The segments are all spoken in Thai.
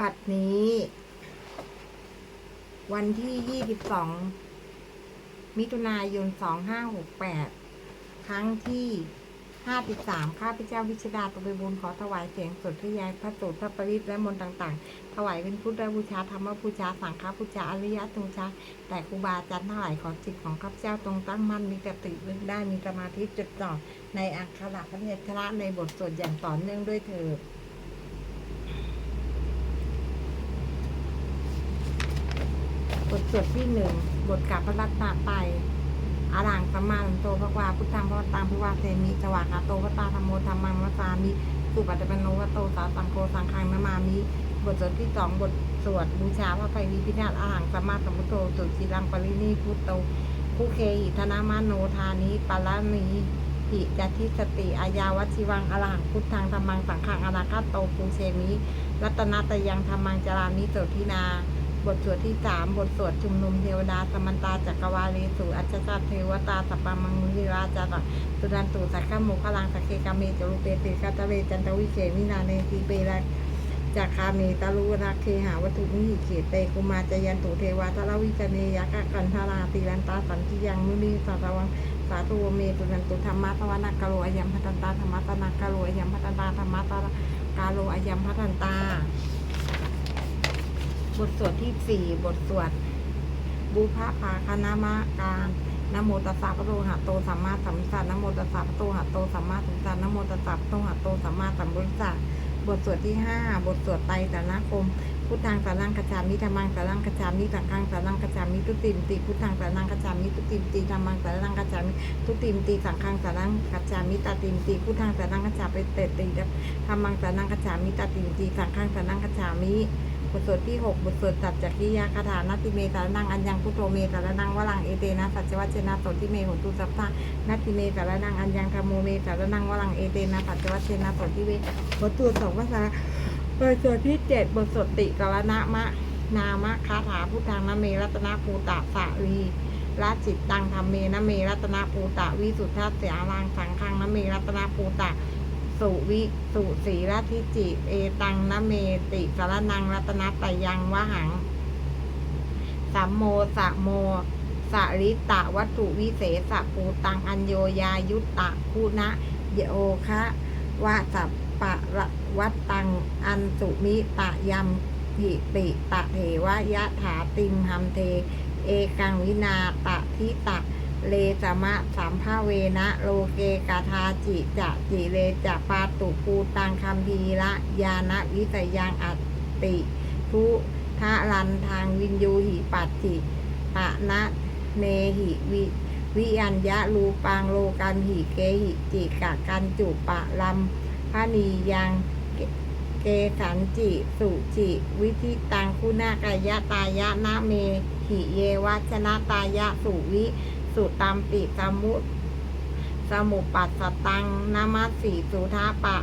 บัตรนี้ วันที่ 22 มิถุนายน 2568 ครั้งที่ 53 ข้าพเจ้าวิชดาตริบูลขอถวายเสียงสดทยายพระสูตรพระปริตและมนต์ต่าง ๆ ถวายเป็นพุทธบูชาธรรมบูชา สังฆบูชา อริยตูชา แต่ครูบาอาจารย์ทั้งหลายขอจิตของข้าพเจ้าตรงตั้งมั่นมีสติลึกได้มีสมาธิจดจ่อในอักขระพระเนตรในบทสวดอย่างต่อเนื่องด้วยเถิด บท สวดที่หนึ่งบทกับพระรัตนาไตรอารังสัมมาสัมโตภควาพุทธังพระตังพิวาเทมิสวากาโตพระตาธรรมโมธรรมังวสามิสุปฏิปันโนวะโตสาสังโฆสังฆังนามามิบทสวดที่สองบทสวดบูชาพระไตรวิพินาศอาหังสัมมาสัมพุทโธสุจิรังปรินีพุตโตผู้เคหิธนามาโนทานิปาลานีหิจัติสติอายาวัชิวังอรหังพุทธังธรรมังสังฆังอนาคาโตปูเชมิรัตนาตยังธรรมังจารามิโสทินา บทสวดที่สามบทสวดชุมนุมเทวดาสมันตาจักรวาลีสุอัจฉริเทวตาสัปปะมังมุนิราจาตสุดันตุสักขมุขลังสักเคกาเมจรุเปติกัตเวจันทวิเศมินาเนทีเประจากคาเมตาลุรักเคหาวัตถุนิหิเขตเตกุมาจยันตุเทวาทลวิจเนยกะกันทาราติรันตาสันติยังมุนีสัตวังสาธุเมตุนันตุธรรมะทวนักกะโลอยัมพัตันตาธรรมะตนักกะโลอยัมพัตันตาธรรมะตกาโลอายัมพัตันตา บทสวดที่สี่บทสวดบูพะภาคณามะการนโมตัสสะพระโตหะโตสัมมาสัมพุทธัสสะนโมตัสสะพระโตหะโตสัมมาสัมพุทธัสสะนโมตัสสะพระโตหะโตสัมมาสัมพุทธัสสะบทสวดที่ห้าบทสวดไตรสารคมพุทธังสารังกัจจามิธรรมังสารังกัจจามิสังฆังสารังกัจจามิทุติมติพุทธังสารังกัจจามิทุติมติธรรมังสารังกัจจามิทุติมติสังฆังสารังกัจจามิตติมติพุทธังสารังกัจจามิเตติธรรมังสารังกัจจามิตติมติสังฆังสารังกัจจามิ บทสวดที่ 6 บทสวดตัดจากกิยาคาถานาติเมสารนังอัญญังพุทโธเมสารนังวลังเอเตนะสัจวัชเชนะโสติเมหุตุสัพพะนาติเมสารนังอัญญังธรรมโมเมสารนังวลังเอเตนะสัจวัชเชนะโสติเมบทสวดสองภาษาบทสวดที่ 7 บทสวดติกรณะมะนามะคาถาพุทธังนเมรัตนาภูตะสะลีละจิตตังธรรมเมนะเมรัตนาภูตะวิสุทธัสเสียรังสังฆังนเมรัตนาภูตะ สุวิสุสีรัทิจิ เอตังนะเมติสารนังรัตนะตยังวหังสัมโมสะโมสะริตะวัตถุวิเศษปูตังอัญโยยายุตตะคุณะเยโยคะวะสัปปะระวัตตังอันสุมิตะยมหิติตะเทวะยะถาติมหัมเท เอกังวินาตะทิตะ เลสมะสัมภาเวนะ โลเกกาทาจิจะจิเลจะปาตุปูตังคัมพีละยานะวิสยังอัตติทุทะลันทางวินยูหิปัตติปะนะเนหิวิวิอัญญะรูปังโลกันหิเกหิจิกะกันจุปะลัมพะนียังเกเกสันจิสุจิวิธิตังคุณากายะตายะนะเมหิเยวัชนะตายะสุวิ สุตัมปิสมุตสมุปัสสตังนามัสสีสุทาปะ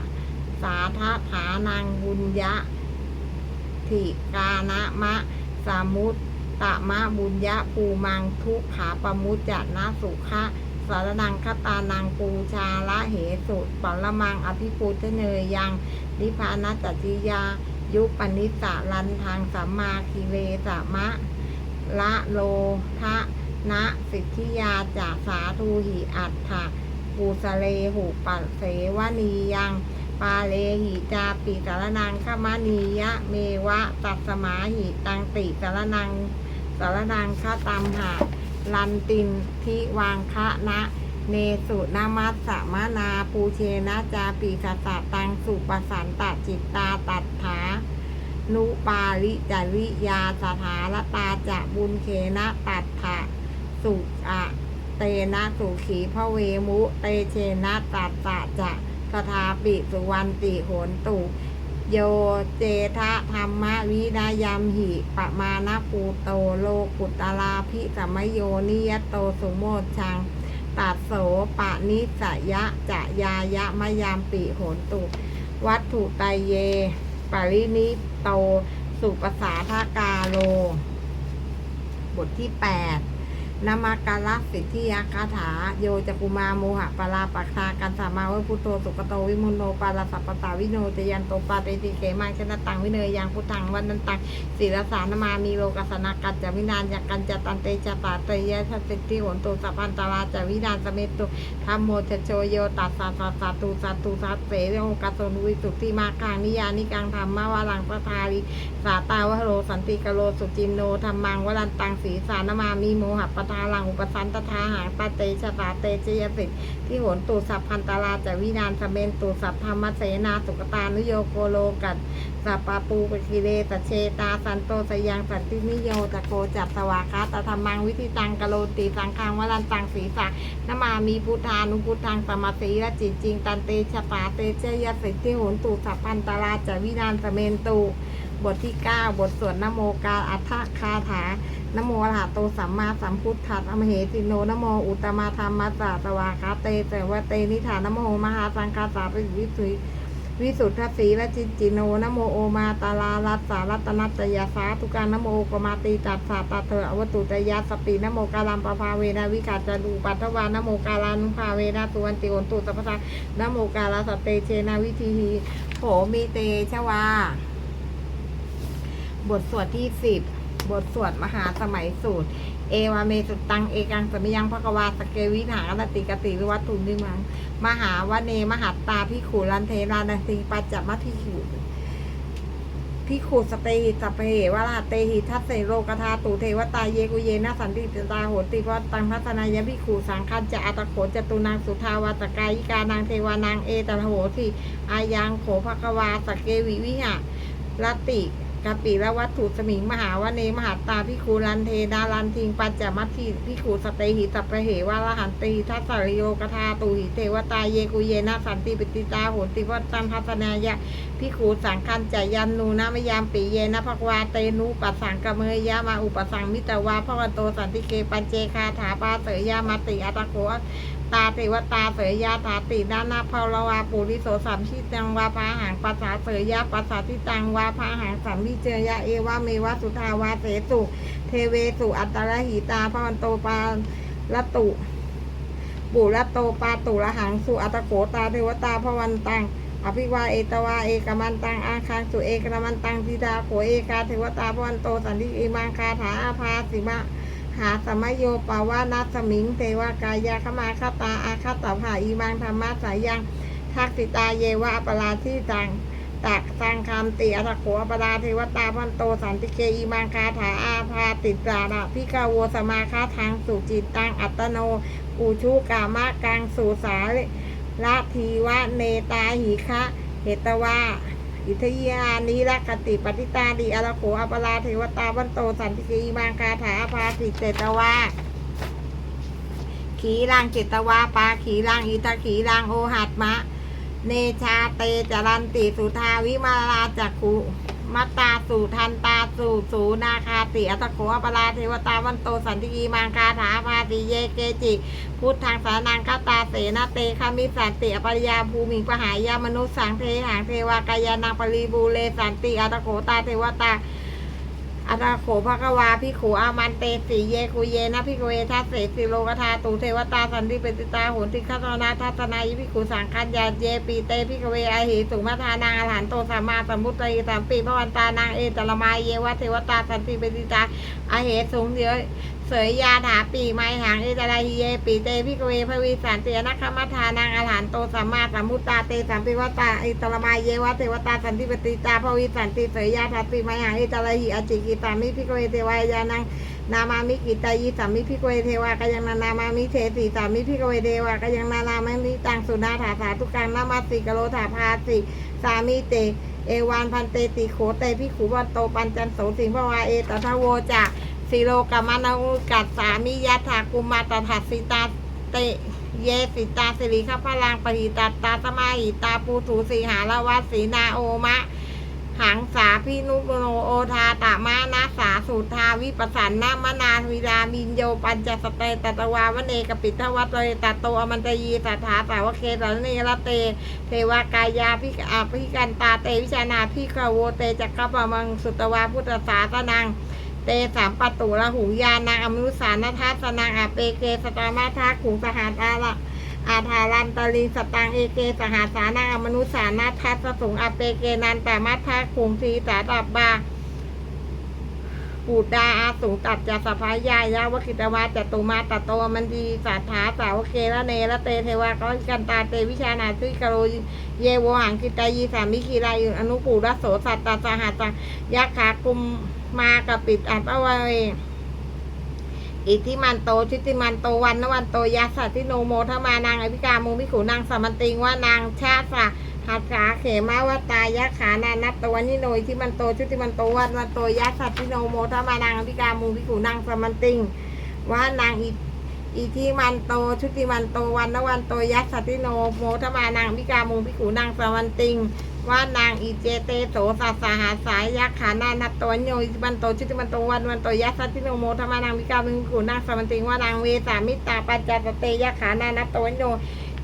สาทาฐานังบุญยะทิกานะมะสมุตตะมะบุญยะปูมังทุกขาปมุจจนะสุขะสารนังคตานังปูชาละเหสุปรมังอภิปูชเนยยังนิพานัจจิยา ยุปนิสสะลันทางสัมมาคิเวสมะละโลทะ นะสิทธิยาจากสาธุหิอัตถะปูสเลหุปัสเสวนียัง ปาเลหิจาปิสารนังขมานียะเมวะตัสมาหิตังติสารนังสารนังฆาตัมหะลันตินทิวังคะนะเนสุนามัสสะมานาปูเชนะจาปิสสะตังสุปสันตจิตตาตัตถานุปาลิจาริยาสถาลตาจะบุญเคนะตัตถะ สุอะเตนะสุขีพระเวมุ เตเชนะตัตตะจะสถาปิสุวันติโหนตุ โยเจทะธรรมวินายัมหิปะมาณปูโตโลกุตลาภิสัมโยนิยโตสุโมชังตัดโสปะนิสยะจะยายะมยามปิโหนตุ วัตถุไตเย ปรินิโต สุปสาทากาโล บทที่8 นามาการะสิทธิยาคาถา โยจกุมาโมหะปาราปักคากันสามาวพุทโธสุกโตวิมุนโนปาราสัพปตาวิโนจยันโตปาเตติเกมังชนะตังวิเนยยังพุทังวันนันตังศีลสารนามามีโลกสนากัจจวินานยกันจตันเตจตาเตยะทัสสิทธิโหนตุสัพพันตราจวินานสเมตุธรรมโมจโชโยตัสสะสัสตุสัตตุสัสเสโยกัสนุวิสุทธิมากังนิยานิกังธรรมาวาลังปทาริสาตาวะโรสันติกโลสุจินโนธรรมังวรันตังสีสารนามามีโมหะปทาาลังอุปสันตทาหางปะเตชะตาเตชยสิทธิที่โหนตุสัพพันตราจวินานสเมนตุสัพธรรมเสนาสุกตานุโยโกโลกัสสัปปาปูปกิเลตเชตาสันโตสยังสันตินิโยตะโกจัตสวาคาตธรรมังวิธิตังกะโลติสังคังวรันตังสีสักนมามีพุทธานุพุทธังสมาสีและจิตจริงตันเตชะปาเตเจยสิทธิโหนตุสัพพันตราจวินานสเมนตุบทที่ 9 บทสวดนโมกาอัฏฐคาถา นโมอระหะโตสัมมาสัมพุทธัสสะมเหสิโนนโมอุตตมาธรรมัสสะสวากาเตเจวะเตนิธานโมมหาสังฆาสาปิวิสุวิสุทธสีและจินจิโนนโมโอมาตาลารัสสารัตนัตยาสาทุการนโมกมาตีจัตสาตาเถออวตุตยาสปีนโมกาลัมปภาเวนะวิกาจดูปัตถวานโมกาลานุภาเวนะสุวรรณติโอนตุสัพพะนโมกาลาสเตเชนะวิธีหีโหมีเตชวา บทสวดที่สิบ บทสวดมหาสมัยสูตร เอวาเมสุตัง เอกังสมยังพระกวาสเกวิหากติกติหรือวัตถุนิมัง มหาวเนมหัตตาพิขูรันเทรานันติปัจจมัทิขูพิขูสเตหิสัพเพเหวราเตหิทัสเสโรกธาตุเทวตาเยกุเยนะสันติตาโหติวัตังทัศนายพิขูสังคัจะอัตโขจตุนางสุทาวาตกายิกานางเทวานางเอตโหทิอายังโขภควาสเกวิวิหะรติ กปิละวัตถุสมิงมหาวเนมหัตาพิคูรันเทดารันทิงปัจจมัตถิพิคูสเตหิสัพเพเหวาลหันติทัสสรโยกธาตุหิเทวตาเยกุเยนะสันติปิติตาโหติวัตตันทัศนายะพิคูสังคันจยันนูนามยามปีเยนะภควาเตนุปัสสังกะเมยยะมาอุปสังมิตวาพระวันโตสันติเกปัญเจคาถาปาเสยยามาติอัตโข ตาเทวตาเสยยาตาติด้านหน้าภาวาวาปุริโสสัมชิตังวาพาหังปัสสาเสยยาปัสสาทิตังวาพาหังสัมมิเจยะเอวะเมวะสุทาวาเสสุเทเวสุอัตตรหิตาพระวันโตปาลตุปุระโตปาตุระหังสุอัตโขตาเทวตาพระวันตังอภิวาเอตวาเอกมันตังอาคังสุเอกมันตังทิดาโขเอกาเทวตาพระวันโตสันติอิมังคาถาอาภาสิมะ หาสมัยโยปาวานัสมิงเทวากายาขมาคตาอาคาตาภาอีมังธรรมะสายยังทักสิตาเยวะอปราที่ตังตักสังคามติอัตโขอปราเทวตาพันโตสันติเกอีมังคาถาอาภาติตราดาพิกาโวสมาคาทางสุจิตตังอัตโนอุชุกามะกังสุสาละทีวะเนตาหิคะเหตวา อิทยานิรักขติปฏิตาดีอรโขอปราเทวตาวันโตสันติกีมังคาถาภาสิเจตวาขีรังเจตวาปาขีรังอิทขีรังโอหัตมะ เนชาเตจรันติสุทาวิมาราจักขุ มัตตาสู่ทันตาสู่สูนาคาติอัตโขอปราเทวตาวันโตสันติกีมังคาถาภาติเยเกจิ พุทธังสานังคตาเสนาเตคามิสันติอปริยาภูมิปหายามนุสสังเทหังเทวากายานังปรีบูเลสันติอัตโขตาเทวตา อัตโขภควาพิขูอามันเตสีเยคุเยนะพิกเวทัสเสสิโลกธาตุเทวตาสันติเปติตาโหนติคัตนาทัศนายพิขูสังคัญญาเยปีเตพิกเวอหิสุมาทานางอรหันโตสัมมาสัมพุทธยสัมปีพระวันตานางเอตละมายเยวะเทวตาสันติเปติตาอเหสูงเยอะ เสยยาถาปีไม้หางเอตระหิเยปีเตพิกเวพวิสันเตียนัคขมาทานังอรหันโตสัมมาสัมพุทธาเตสัมปิวตาเอตละมายเยวะเทวตาสันติปติตาพวิสันติเสยยาถาปีไม้หางเอตระหิอจิกิตามิพิกเวเทวายานังนามามิกิตายิสามิพิกเวเทวากยังนานามามิเทสีสามิพิกเวเทวากยังนานามามิตังสุนาถาสาทุกังนามาสิกโลถาพาสิสามิเต เอวานพันเตติโขเตพิขุวันโตปัญจันโสสิงพวาเอตทะโวจะ สิโลกามานาอุกัสสามิยะถากุมาตถัสสิตาเตเยสิตาสิริขพลังปหิตัตตาสมาหิตาปูถูสีหาละวัสสีนาโอมะ หังสาพินุโนโอทาตามานาสาสุทาวิปสันนามนาวิรามินโยปัญจสเตตตวาวเนกปิทวัตเตตโตอมันตยีตถาสาวเคตเนรเต เทวากายาพิอาพิกันตาเตวิชานาพิกโวเตจักกปะมังสุตวาพุทธศาสนัง เตสามปตุระหูยานาอมนุสานาทัสนาอาเปเกสตามาทาขุงสหาตาละอาทารันตลิงสตังเอเกสหาสานาอมนุสานาทัสสุงอาเปเกนันตามาทาขุงทีสาดับบาปูดาอาสูงตัดจะสะพายายยาวกิตวาจตุมาตโตมันดีสัทธาสาวเคละเนละเตเทวาก้อนกันตาเตวิชานาซิกโรเยโวหังกิตายีสามิคีรายุอนุปูรโสสัตตาสหัสยักขากุม มากปิดอัปวเวอิทธิมันโตชิติมันโตวันนวันโตยัสสะทิโนโมทมานางอภิกามุมิขุนางสมันติงว่านางชาสะหัตถาเขมาวตายะขานานัตตวันนิโนยที่มันโตชุติมันโตวันวันโตยัสสัตติโนโมทมานางอภิกามูพิขุนางสมันติงว่านางอิอิที่มันโตชุติมันโตวันนวันโตยัสสัตติโนโมทมานางอภิกามูพิขุนางสมันติง ว่านางอิเจเตโสสัสสหาสายยักขานานัตตโยอิทิมันโตชิติมันโตวันวันโตยัสสัตติโนโมธรรมานางมิกามูพิขุนางสมันติงว่านางเวสามิตาปัจจตเตยักขานานัตตโย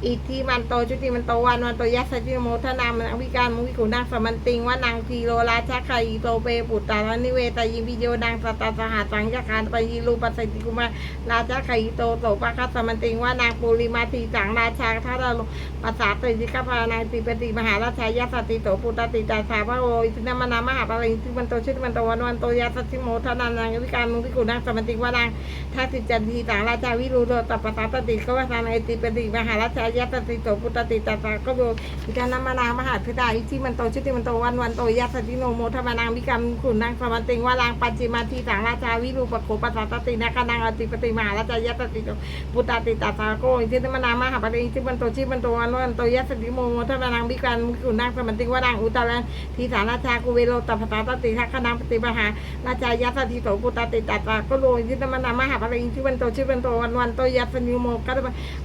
อิทธิมันโตชุติมันโตวันวันโตยัสสจิโมทนามันอวิการมุวิขุนางสมันติงว่านางทีโรราชาไคโตเปปุตตารนิเวตายิมพิโยนางสตาสหัสสังยาคารปยิรูปัสสิติกุมาราชาไคโตโสปะคัสสมันติงว่านางปุริมาทีสังราชาทาราลภาษาตริกพานางติปติมหาราชายัสติโตปุตตติตาสาพระโออิทินามนามหาปริทิมันโตชุติมันโตวันวันโตยัสสจิโมทนานางวิการมุวิขุนางสมันติงว่านางทัติจันทีสังราชาวิรูโรตปตาติกวาสานายติปติมหาราชายัสสติโตปุตติตาสาก็โยวิการนามนามหาพิดาอิทิมันโตชุติมันโตวันวันโตยัสสจิโนโมทมนางวิกรรมขุนนางสมันติงว่านางปัจจิมาทีสังราชาวิรูปโคปตาตตินาคนางอติปติมหาราชายัสสติโตปุตตาติตาสาโกอิทิมนามหาปริทิมันโตชิมันโตวันวันโตยัสสิโมโมทนางวิการมขุนนางสมันติวานางอุตรันทีสาราชากุเวโรตัปตาตติทัคณางปฏิมหาราชายัสสิโตปุตตาติตาสาโกโลอิทิมนามหาปริทิมันโตชิมันโตวันวันโตยัสสิโมกัต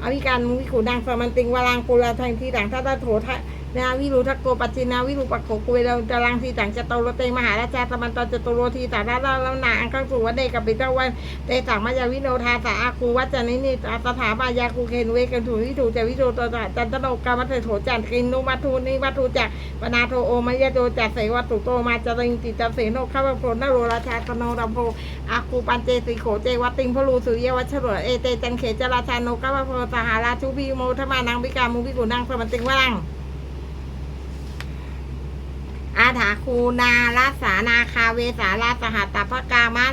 อวิการมุขุนางสมันติงวลังกุลาทังทีหลังถ้าตาโถทะ นาวิรุทักโกปัจจินาวิรุปักโขกุเวลาจารังทีต่างจตโตโรเตมหาราชาสมันตจตุโรทีสาราลาลนาอังคังสุวเดกับปิตาวันเตสังมายาวิโนทาสาอาคูวัจจานินิตถาบายาคูเคนเวกันถูวิถูจวิโตตตจันตโนกามัตโถจันกินนุมัทูนิวัตูจักปนาโทโอมายโตจักเสวัตุโตมาจริงติจเสโนข้าพโพนโรราชาตโนรัมโพอาคูปันเจติโขเจวัติงพลูสุเยวัชรเอเตจันเขจราชาโนข้าพโพสหาราชุบิโมทมานังวิกามุวิกุนังสมันติงวัง อาถาคูนาลาสานาคาเวสาราสหัตตพกามา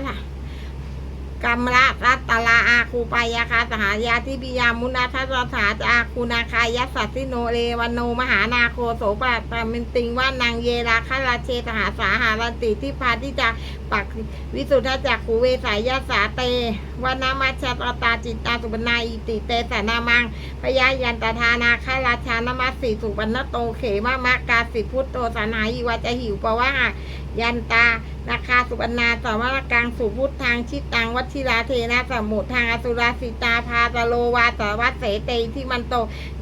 กรรมระรัตตละ คูปายาคาสหายาทิบิยามุนาทัสสาจาคูนาคายัสสัตติโนเรวันโนมหานาโคโสปะตามินติงว่านางเยราคาราเชสหาสาหารันติที่พาที่จะปักวิสุทธจักขูเวสายยาสาเตวานามาชตตาจิตตาสุบนาอิติเตสานามังพยายันตทานาคาราชานามาสีสุบรรณโตเขมามะกาสิพุทโตสานาหิวาจะหิวปะว่ายันตานาคาสุบรรณาสามารกังสุพุททางชิตังวัชิราเทนะสมุททางอสุราสิตาพาตโลวาสวัสเสเตที่มันโต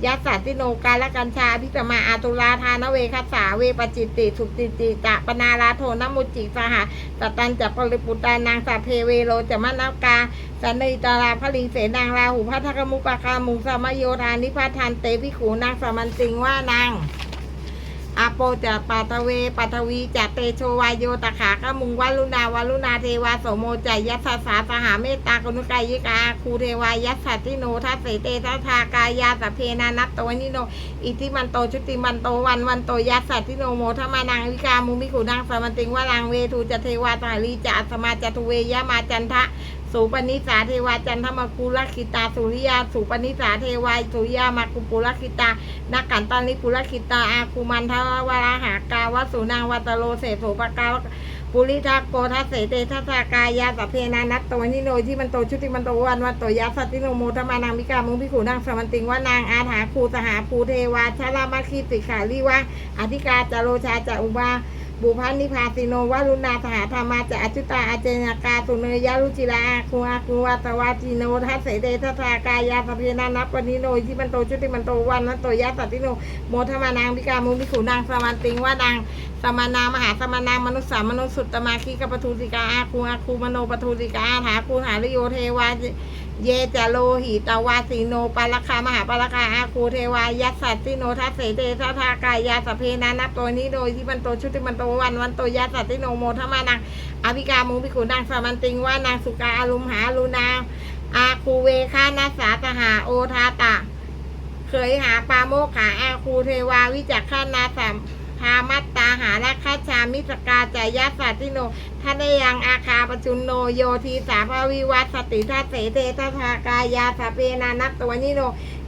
ยัสสาติโนกาลกัญชาพิสมาอาตุลาทานเวคัสสาเวปจิตติสุติติตะปนาลาโทนมุจิสหะตตันจัปริปุตานางสัพเพเวโรจะมนากาสันนิตาราพลิงเสนางราหูพัทกมุปาคามุงสมโยธานิพัทานเตพิขูนางสมันติงว่านาง ปจะปัทเวปัทวีจะเตโชวายโยตขากมุงวัลุนาวาลุนาเทวาโสโมจะยัสสาสาสหาเมตตากนุกายิกาคูเทวายัสสัตติโนทัสเสเตทัทากายาสเพนานัตโตนิโน อิทิมันโตชุติมันโตวันวันโตยัสสัตติโนโมทมานังวิกามุมิขุนางสมันติงวรังเวทูจะเทวาตาลีจะสมาจตุเวยะมาจันทะ สุปนิสาเทวาจันทมกุลคิตาสุริยาสุปนิสาเทวาสุริยามากุปุลคิตานักกันตันลิปุลคิตาอาคุมันทวาราหากาวสุนางวัตโลเสโสปกาปุริทักโกทัสเสเตทัสกายาสัพเพนานัตโตนิโนที่มันโตชุติมันโตวันวันโตยัสติโนโมทมานังมิกามุงพิขุนางสมันติงว่านางอาถาคูสหาภูเทวาชรามาคีติขาลีวะอธิกาจโรชาจะอุบา บุพันนิพาสิโนวารุณาสหธรรมาจะอจุตาอาเจนากาสุเนยารุจิราคูอาคูวัตวาจิโนทัสเสเดทัสากายาสพเพนานัปปนิโนที่มันโตชุติมันโตวันนั้นโตยะสัตติโนโมทมานางวิกามุมิขุนางสมันติงว่านางสมานามหาสมานามนุษย์สามนุษย์สุตตมาคีกปทุติกาอาคูอาคูมโนปทุติกาอาถาคูหาริโยเทวา เยจโลหิตวาสีโนปาลคามหาปาลคาอาคูเทวายัสสัตติโนทัสเสเตทัทากายาสเพนานับตัวนี้โดยที่มันโตชุติมันโตวันวันโตยัสสัตติโนโมทมานังอภิกามุงพิขุนางสามันติงว่านางสุกาอารุมหาลูนาอาคูเวคานาสาตหาโอทาตะ เคยหาปาโมกขาอาคูเทวาวิจักขานาสัม พามัตตาหาและข้าชามิสกาจายาสัตติโนท่านยังอาคาปจุนโนโยทีสาภาวิวัตสติทัสเสเตทัทากายาสเปนานัตตัวนิโน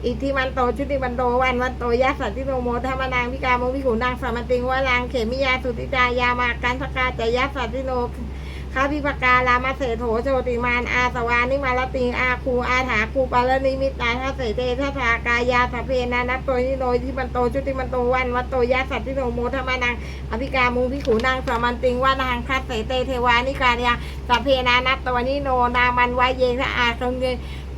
อิทิมันโตชุติมันโตวันวันโตยะสัตติโนโมธรรมนางพิกาโมวิขุนางสามันติงวะลังเขมิยาสุติตายามากันสกาจายะสัตติโน ข้าพิปการามาเสโถโชติมาน อาสวานิมาลติงอาคูอาถาคูปาลนิมิตาทัสเสเตทัทากายาสเพนานัตโตนิโนที่มันโตชุติมันโตวันวันโตยะสัตติโนโมธรรมนางอภิกามุงพิขูนางสามันติงว่านางคัสเสเตเทวานิกาเนียสัพเพนานัตตวนิโนนามันวายเยทะอาคงเย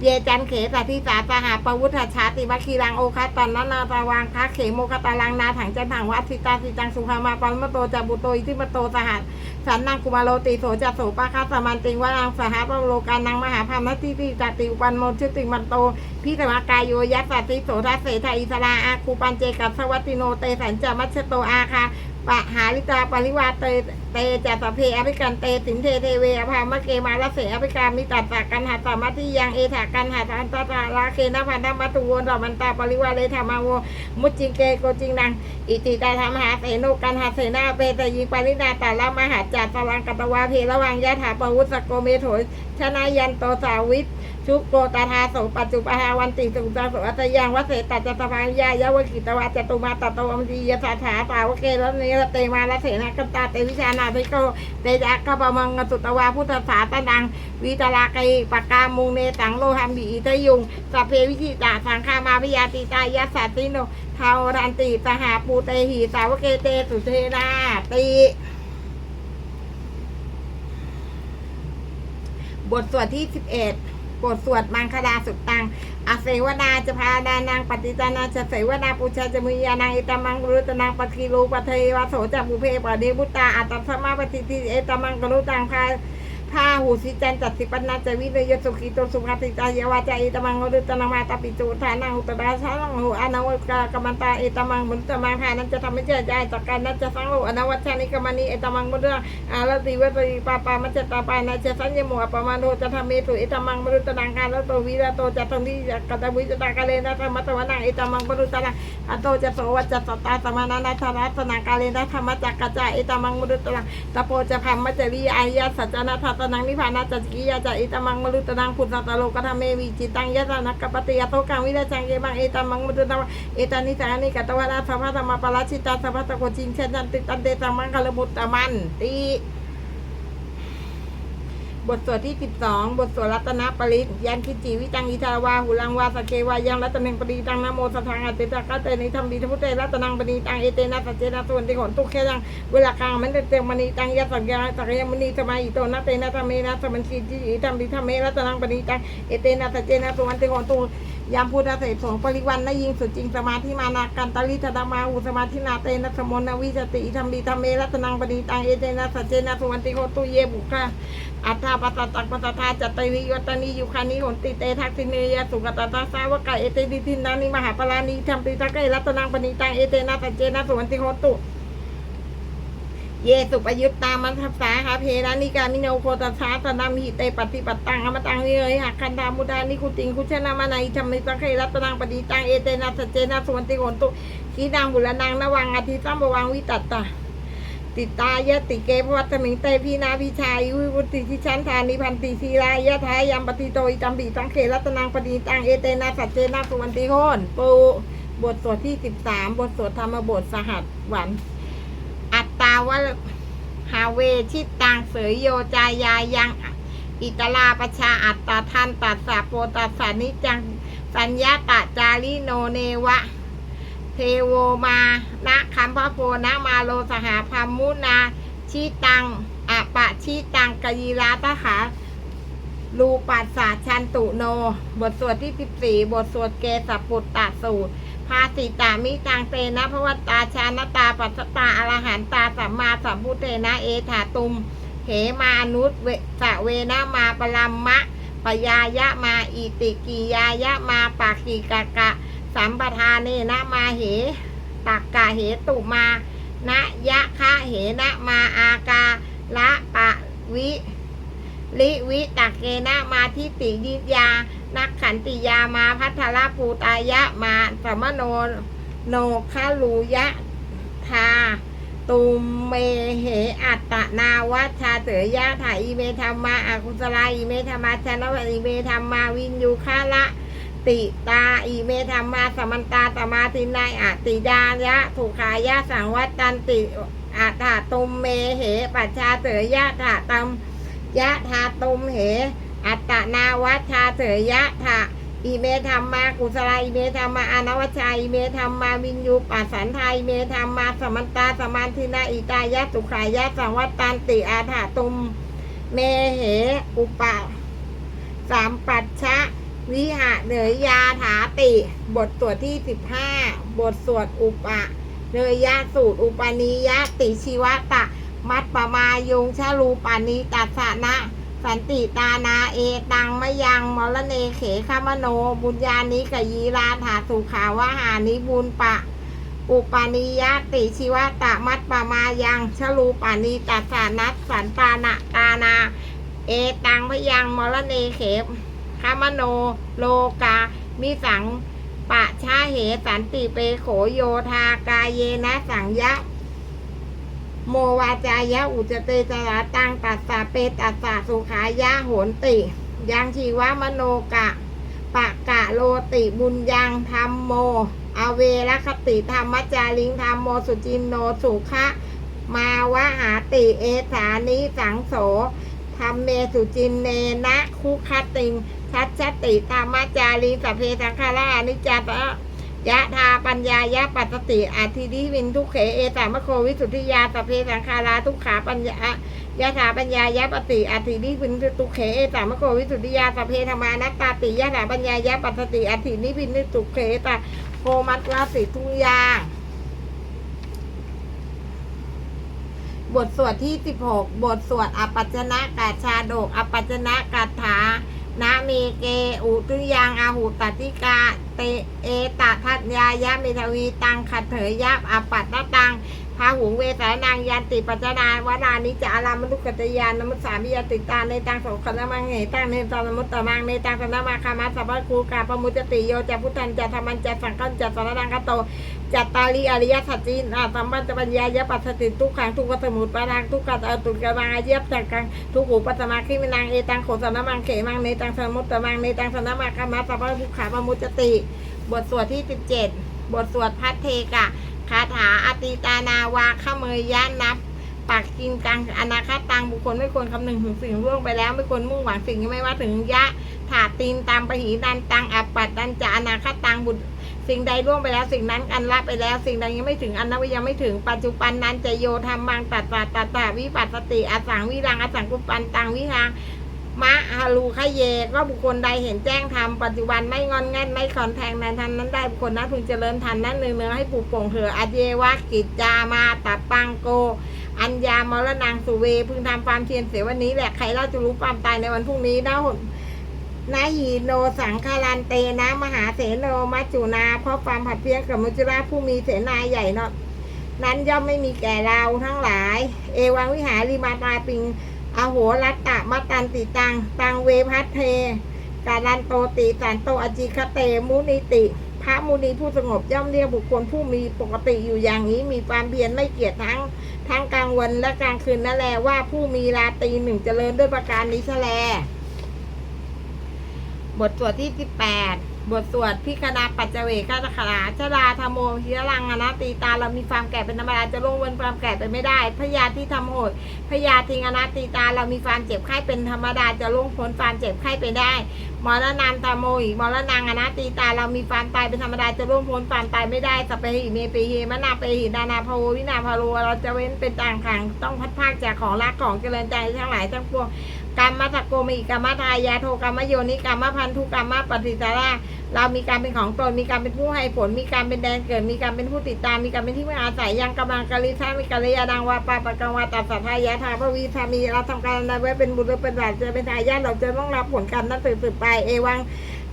เยจันเขสัตทิสาสหาปวุฒชาติวัคีรังโอคาตันนานาตาวังคะเขโมคตาลังนาถังจันถังวัดสิตาสิจังสุขามาปันมโตจับุโตอิทิมโตสหัส สันนังกุมาโลติโสจัสโสปะคาสมันติงวานังสหปโลกานังมหาพามัติติจติปันโมชุติมันโตพิสมากายโยยัสสติโสทัสเสทอิสราอาคูปันเจกัสวัตติโนเตสัญจามัชโตอาคา ปะหาลิตาปริวาเตเตจัสสพเพอภิกันเตสินเทเทเวอภามะเกมาลเสอภิการมิตัสสะกันหัตตมัติยังเอถากันหัตตันตตาลาเคนะพันธมัตุวนดอมันตาปริวาเลธรรมาโวมุจิงเกโกจิงนังอิติตาธรรมหาเสโนกันหาเสนาเปตยิงปรินาตาละมหาจัตตลังกัตวาเพระวังยะถาปวุสสโกเมโถชนะยันโตสาวิท ชุกโกตาทาโสปัจจุปหาวันติสุตาโสอัตยังวัเสตัจจตภายายาวกิตวาจตุมาตตวมดียสาถาตาวเกรนิรเตมาลเสนาคตาเตวิชานาเตโกเตจักขปมังสุตวาพุทธสาตนังวิตราไกปากามุงเนตังโลหัมบีอิทยุงสัพเพวิจิตาสังฆามาพิยาติตายสสติโนทาวรันติสหาปูเตหีสาวเกเตสุเทนาติบทสวดที่11บเอ็ด ทสวดมังคลาสุดตังอาเสวนาจะพาดานางปฏิจานาจะเสวนาปูชาจะมุยานางเอตมังกรุตนางปฏิรูปเทวโสจับุเพปะเดบุตตาอัตตสมาปฏิทิเอตมังกรุตังพา พาหูสิจันจัตสิปันนาจวิเนยสุขีโตสุภาติตายวาจาอิตมังกรุตนามาตาปิจุทานังอุตตาชาลังหูอนาวกากรรมตาเอตมังมุตตมังพานั้นจะทำให้เจริญใจจากการนั้นจะสังโลอนวัชานิกรรมนีเอตมังมุตตาอาลติวตรีปาปามัจจตาปานาเจสัญญโมอปมาโนจะทำเมตุอิตมังมรุตนังการละโตวิระโตจะทำที่กัตวิจตากาเลนะธรรมตวนังอิตมังมรุตนังอัตโตจะโสวัจจตตาสมานานาธารัสนังกาเลนะธรรมจักกัจจาอิตมังมรุตนังตะโพจะพัมมัจจริอายะสัจนาทัตนังนิพพานาจักิยาจะอิตามังมรุตนังพุทธตโลกธรรมเมวิจิตังยะตานักกปฏิยโตกังวิราจังเกมังอิตามังมรุตนังเอตานิสานิกตวนาสัพพะธรรมปราชิตาสัพพะตะโกจิงเชนันติตันเตตังมังคลมุตตะมันติ บทสวดที่ 12 บทสวดรัตนปริตยันคิจิวิตังอิทาวาหุลังวาสเกวายังรัตนังปรีตังนโมสทังอัตตากะเตนิธรรมดีทพุเตรัตนังปณีตังเอเตนะสัจเจนะส่วนที่ขนตุกแค่ยังเวลากลางมันเตมณีตังยะสัญญาสักยมณีสมัยอิโตนะเตนะธรรมเมนะสมันคิจิธรรมดีธรรมเมรัตนังปณีตังเอเตนะสัจเจนะส่วนที่ขนตุยามพุทธเสษสงปริวันนยิงสุดจริงสมาธิมานากันตลิธดามาอุสมาธินาเตนะสมนวิจติธรรมดีธรรมเมรัตนังปณีตังเอเตนะสัจเจนะส่วนที่ขนตุเยบุคะ อัฏฐาปัตตตักปัตตาจัตติวิยตานิยุคานิโหนติเตทักษิเนยสุกตตาสาวกะเอเตดิทินานิมหาปรานิธรรมปิตะเกรัตนังปณิตังเอเตนะปัจเจนะสุวันติโหตุเยสุปยุตตามันทัสสาหาเพรานิกามิโนโคตัสสาตนามิเตปฏิปัตตังอมตังเยยหักคันดามุดานิคุติงคุชนามานัยธรรมิตะเกรัตนังปณิตังเอเตนะสัจเจนะสุวันติโหตุขีนางบุรนางนวังอธิสัมบวังวิตัตตา ติตายะติเกพวัตมิงเตพีนาพิชายวิวุติทิชันธานิพันติทีรายะทายัมปฏิโตอิตัมปิตังเขรัตนังปณีตังเอเตนะสัจเจนะสุวันติโหนปูบทสวดที่สิบสามบทสวดธรรมบทสหัสหวัน อัตตาวะหาเวชิตตังเสยโยจายายัง อิตลาปชาอัตตาทันตัสสะโปตัสสะนิจัง สัญญาตะจาริโนเนวะ เทโวมานะคัมพะโพนะมาโลสหาพัมมุนาชิตังอะปะชิตังกยีราตหาลูปัสสาชันตุโน บทสวดที่14บทสวดเกสปุตตะสูตร ภาสิตามิตังเตนะพระวัตตาชานตาปัสตาอรหันตาสัมมาสัมพุเตนะเอถาตุมเหมานุตเวสะเวนะมาปลัมมะปปยายะมาอิติกิยายะมาปากิกะกะ สัมปทานเนนะมาเหตักกะเหตุมานะยะคะเหนะมาอากาละปะวิลิวิตักเกนะมาทิติยิยา นักขันติยามาพัทรภูตายะมาสมโนโนคาลูยะทาตุมเมเหอัตตนาวัชาเถยะถาอิเมธรรมาอากุศลาอิเมธรรมาชนะวะอิเมธรรมาวินยูคาละ ติตาอิเมธรรมาสมันตาตมาตินายอติดายะถูกขายะสังวัตตันติอาถาตุมเมเหปัจชาเถยะถาตัมยะถาตุมเห อัตตนาวัชชาเถยะถาอิเมธรรมากุศลาอิเมธรรมาอนวัชชาอิเมธรรมาวินยูปัสสันไทยเมธรรมาสมันตาสมันทินาอิตายะสุขายะสังวัตตันติอาถาตุมเมเหอุปสามปัจฉะ วิหะเนยยาถาติ บทสวดที่สิบห้าบทสวดอุปะเนยยาสูตรอุปนิยติชีวตะ มัตปมายุงชาลูปานิตัสสะนะ สันติตานาเอตังมะยังมรเนเขขมโน บุญญานิกยีราถาสุขาวหานิบุญปะ อุปานิยติชีวตะมัตปมายังชาลูปานิตัสสะนัสสันตานะตานา เอตังพยังมรเนเข คามโนโลกา มิสังปะชาเหสันติเปโขโยธากายเยนะสังยะ โมวาจายะอุจเตจราตังตัสสะเปตัสสะสุขายะโหนติ ยังชีวมโนกะปะกะโลติบุญยังธรรมโม อเวรคติธรรมจาริงธรรมโมสุจินโนสุขะมาวหาติเอสานิสังโสธรรมเมสุจินเนนะคุคติง ทัชชติธรรมจารีสัพเพสังขารานิจจตะยะธาปัญญายะปัสสติอาทิดิวินทุกเขเอสามโควิสุทธิยาสัพเพสังขาราทุกขาปัญญายะถาปัญญายะปฏิอาทิดิวินทุกเขเอสามโควิสุทธิยาสัพเพธรรมานัตตาติยะถาปัญญายะปัสติอาทินิวินทุกเขตาโคมัตวาสิทุยาบทสวดที่ 16 บทสวดอปัจจนะกาชาโดกอปัจจนะกาถา นะเมเกอุตุยังอาหุตติกาเตเอตทัตยายะเมทวีตังขัดเถยยับอปัตตตังพาหุงเวสานางยันติปัจจนาวรานิจารามุตุกตยานนมุสสามิยติตาในตังโสคณมังเหตังในตังนมุตตมังในตังสนามาคามาสัพพะคูกาปมุจติโยจะพุทธันจะธรรมันจะสังฆันจะสารนังคโต จัตตาลีอริยสัจจินาสัมปัญจปัญญายะปัสสติทุกขังทุกขสมุทปารังทุกขะอตุกะมังอาเยบจักกังทุกหูปัสมาคิมินังเอตังโขสนมังเขมังในตังสมุตตมังในตังสนมาคามาสัพพะทุกขาปมุจติ บทสวดที่17บทสวดพัทเทกะคาถาอติตานาวาขเมยยะนับปักกินกังอนาคตตังบุคคลไม่ควรคำนึงถึงสิ่งล่วงไปแล้วไม่ควรมุ่งหวังสิ่งที่ไม่ว่าถึงยะถาตีนตามปหีดันตังอัปปัดดันจะอนาคตตังบุตร สิ่งใดล่วงไปแล้ว สิ่งนั้นอันละไปแล้ว สิ่งใดยังไม่ถึงอันนั้นยังไม่ถึงปัจจุบันนั้นจะโยธรรมังตัดตาตัดตาวิปัสสติอสังวิรังอสังกุปันตังวิหางมะฮาลูขเย ก็บุคคลใดเห็นแจ้งธรรมปัจจุบันไม่งอนแง่นไม่คอนแทงในทันนั้นได้บุคคลนั้นพึงเจริญทันนั้นเนืองเนือให้ปูป่งเถออเยวะกิจจามาตับปังโก อัญญามรณังสุเว พึงทำความเพียรเสียวันนี้แหละใครเราจะรู้ความตายในวันพรุ่งนี้นะ นาหีโนสังคารันเตนะมหาเสโนมัจจุนาเพราะความผัดเพี้ยนกับมุจราผู้มีเสนาใหญ่เนาะนั้นย่อมไม่มีแก่เราทั้งหลาย เอวังวิหาริมาตาปิงอโหรัตตะมะตันติตัง ตังเวพัทเทการันโตติสันโตอจิคเตมุนิติ พระมุนีผู้สงบย่อมเรียกบุคคลผู้มีปกติอยู่อย่างนี้มีความเพียรไม่เกียจทั้งทั้งกลางวันและกลางคืนนั่นแหละว่าผู้มีราตรีหนึ่งเจริญด้วยประการนี้แฉล บทสวดที่18บทสวดพิคณาปัจเจเวกาตคาราชราธรรมโมหิรังอนัตตีตาเรามีความแก่เป็นธรรมดาจะล่วงเว้นความแก่ไปไม่ได้พยาที่ทำโหดพยาทิงอนัตตีตาเรามีความเจ็บไข้เป็นธรรมดาจะล่วงพ้นความเจ็บไข้ไปได้มรณานธรรมโมหิมรณังอนัตตีตาเรามีความตายเป็นธรรมดาจะล่วงพ้นความตายไม่ได้สเปหิเมปิเฮมนาเปหินานาภววินาภโรเราจะเว้นเป็นต่างขังต้องพัดพรากจากของรักของเจริญใจทั้งหลายทั้งปวง กรรมมัตโกมิกรรมทายาโทกรรมโยนิกรรมพันธุกรรมปฏิสาราเรามีการเป็นของตน มีการเป็นผู้ให้ผล มีการเป็นแดนเกิด มีการเป็นผู้ติดตาม มีการเป็นที่ไม่อาศัย ยังกำลังกะลิชามีกะลยาดังวาปาปะกังวาตัสสัทายาทาพวีธามีเราทำการใดไว้เป็นบุญหรือเป็นบาปจะเป็นทายาทเราจะต้องรับผลกรรมนั้นสืบไป เอวัง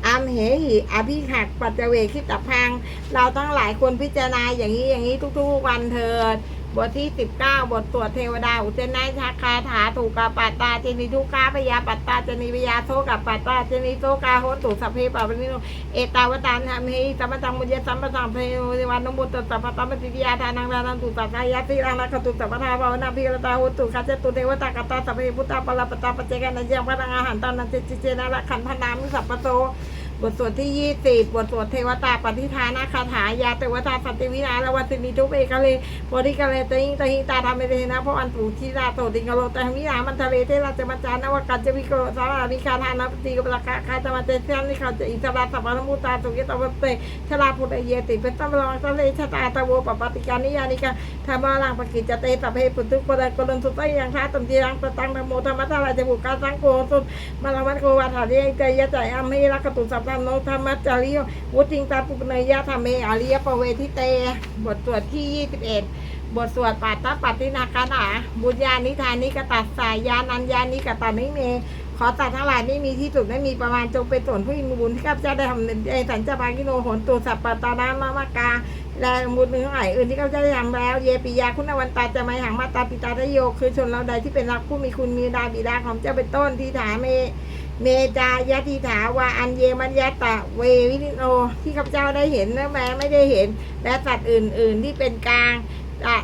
อัมเหหิอภิหักปัจเจเวคิตพัง เราทั้งหลายควรพิจารณาอย่างนี้อย่างนี้ทุกๆวันเถิด บทที่ 19 บทตรวจเทวดา อุเจนายชาคาถาถูกกาปัตตาเจนิทุกาพยาปัตตาเจนิพยาโทกับปัตตาเจนิโทกาโหตุสัพเพปะปนิโนเอตาวตานธรรมเฮสัมปตังมุญยสัมปตังเพโยวันนมุตตสัพพตัมปติยาทานังรานันตุสัพพายาติรังนักตุสัพพทาภาวนาภิรตาโหตุขัจจตุเทวตากตาสัพเพพุทธาปลาปตาปเจกันนยังพลังอาหารตานันเจจิเจนะละขันธนามิสัพพโต บทสวดที่ยี่สิบบทสวดเทวตาปฏิทานาคาถายาเทวตาปฏิวินาละวัตินิทุเอกะเลโพธิกะเลตหิงตหิตาธรรมเทนะเพราะอันตุทิราโตติงกะโลตหินามันทะเลเทราจมัจจานวกัจจวิโกสารานิคาทานาปฏิกปะกะคาจมาเตเซียนนิคาจะอิสระสัพพะมุตาตุกิตวเตชลาพุทธเยติเป็นตัมรองทะเลชะตาตะโวปปติกานิยานิกาธรรมาลังปกิจเตสัพเพปุตุโกะกลันสุตยังทาตัมจีรังปตังธรรมโมธรรมะทาราจบุกาสังโฆสุมาลวัตโกวาถาเรใจยะใจอัมรักตุสัพพันโนธรรมจาริโยวุติงตาปุกเนยยะธรรมเมอริยปเวทิเต บทสวดที่ 21 บทสวดปัตตปัตตินาคาถาบุญญานิทานิกตัสสายานัญญานิกตานิเมขอตัดทั้งหลายไม่มีที่สุดไม่มีประมาณจงเป็นส่วนผู้มีบุญที่ข้าพเจ้าได้ทำในสัญจปากิโนโหนตุสัพปตานามามากาและบุญทั้งหลายอื่นที่ข้าพเจ้าได้ทำแล้ว เยปิยาคุณวันตาจะไม่หังมาตาปิตาทะโยคือชนเราใดที่เป็นรักผู้มีคุณมีดาบิดาของเจ้าเป็นต้นที่ถาเม เมจายะทิถาวาอันเยมัญญตะเววินิโนที่ข้าพเจ้าได้เห็นและแม้ไม่ได้เห็น และสัตว์อื่น ๆ ที่เป็นกลางอะ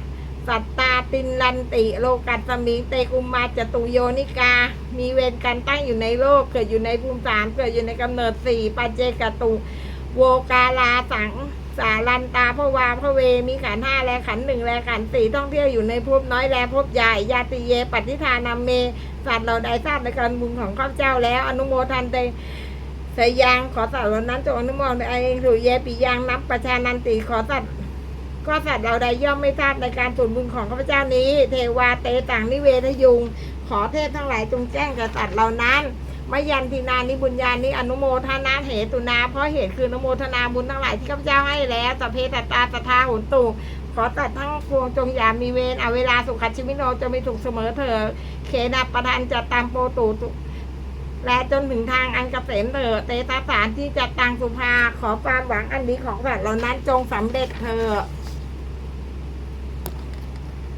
สัตตาตินลันติ โลกัสสมิงเตกุมมาจตุโยนิกา มีเวรกันตั้งอยู่ในโลก เกิดอยู่ในภูมิสามเกิดอยู่ในกำเนิดสี่ปัจเจกตุโวกาลาสังสารันตาพระวาพระเวมีขันห้าแลขันหนึ่งแลขันสี่ท่องเที่ยวอยู่ในภพน้อยแลภพใหญ่ ยาติเยปฏิทานาเม สัตว์เราได้ทราบในการบุญของข้าพเจ้าแล้ว อนุโมทันเตสยังขอสัตว์เหล่านั้นจงอนุโมทนาเองสุเยปิยังนับประชานันติขอสัตว์ก็สัตว์เราใดย่อมไม่ทราบในการส่วนบุญของข้าพเจ้านี้ เทวาเตต่างนิเวทยุง ขอเทพทั้งหลายจงแจ้งแก่สัตว์เหล่านั้นมยันทินานิบุญญานิอนุโมทนาเหตุนา เพราะเหตุคืออนุโมทนาบุญทั้งหลายที่ข้าพเจ้าให้แล้วสัพเพตตาตถาหุนตุ อตัดทั้งพวงจงอย่ามีเวรเอาเวลาสุขชิมิโนจะมีถูกเสมอเถอเคนับประทานจะตามโปตูตุและจนถึงทางอันเกษมเถอเตตาสารที่จะตังสุภาขอความหวังอันดีของสัตว์เหล่านั้นจงสำเร็จเถอ